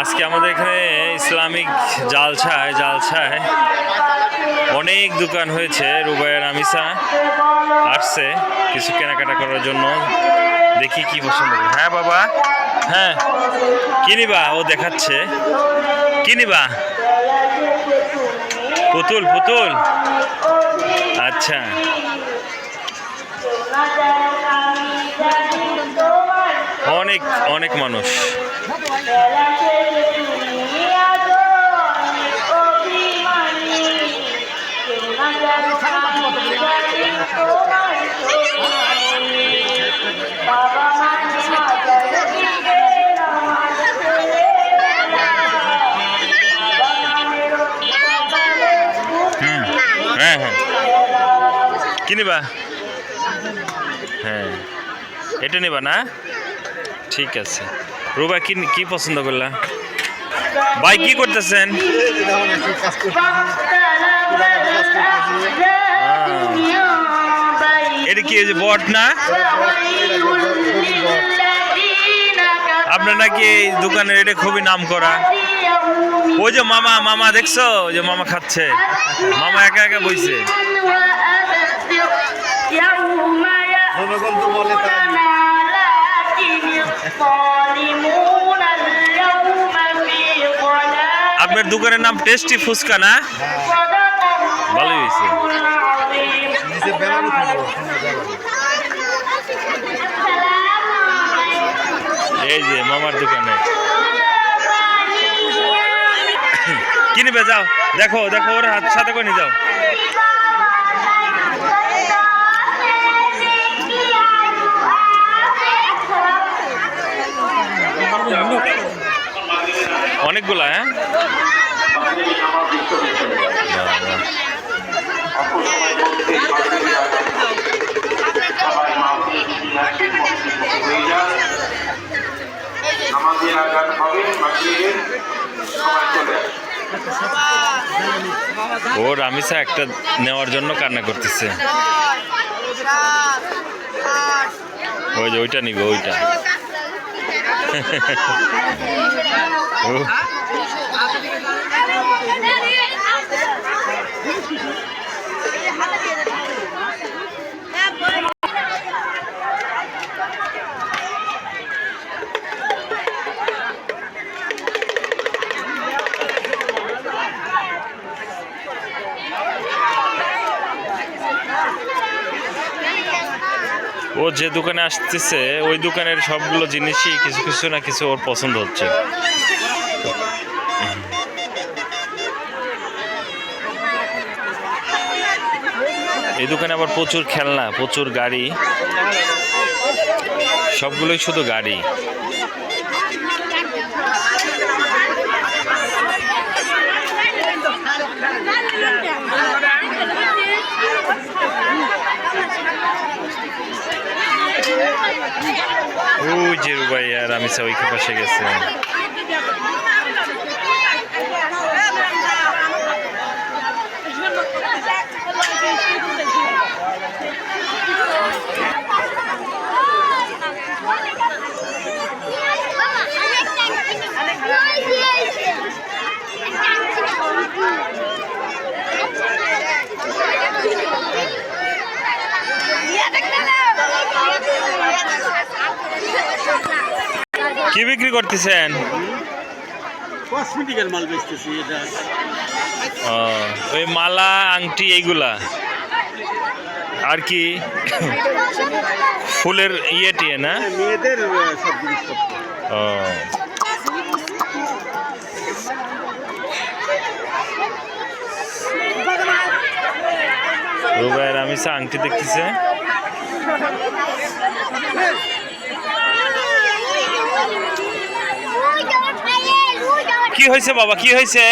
আজকে আমাদের এখানে ইসলামিক জালছায় জালছায় অনেক দোকান হয়েছে, রুবাইয়ের আমিসা আসছে কিছু কেনাকাটা করার জন্য। দেখি কি পছন্দ হ্যাঁ বাবা। হ্যাঁ। কি নিবা? ও দেখাচ্ছে। কি নিবা? পুতুল পুতুল। আচ্ছা। অনেক অনেক মানুষ। হ্যাঁ হ্যাঁ কি নিবা? হ্যাঁ এটা নিবা না? ঠিক আছে। রুবা কি কি পছন্দ করলা? ভাই, কি করতেছেন? এটা কি যে বট না? আপনার নাকি এই দোকানের এটা খুবই নাম করা ওই যে মামা মামা দেখছ? ওই যে মামা খাচ্ছে। মামা একা একা বইছে। জনগণ তো বলে আপনার দোকানের নাম টেস্টি ফুচকা না? ভালোই হয়েছে। এই যে মামার দোকানে। কিনবে যাও। দেখো দেখো ওর হাত সাথে করে নিয়ে যাও। অনেকগুলা হ্যাঁ? ও রামিসা একটা নেওয়ার জন্য কান্না করতেছে। ওই যে ওইটা নিবে ওইটা। ও, যে দোকানে আসতেছে ওই দোকানের সবগুলো জিনিসই কিছু কিছু না কিছু ওর পছন্দ হচ্ছে। এই দোকানে আবার প্রচুর খেলনা, প্রচুর গাড়ি। সবগুলোই শুধু গাড়ি। ওই যে রুবাই আর আমি ওই পাশে গেছে। কি বিক্রি করতেছেন? কসমেটিকের মাল বেচতেছি এটা। ও, ওই মালা আংটি এইগুলা। আর কি? ফুলের ইয়ে টিয়ে না? মেয়েদের সব জিনিসপত্র। ও। রুবাইয়ের আমি আংটি দেখতেছে। কি হয়েছে বাবা? কি হয়েছে?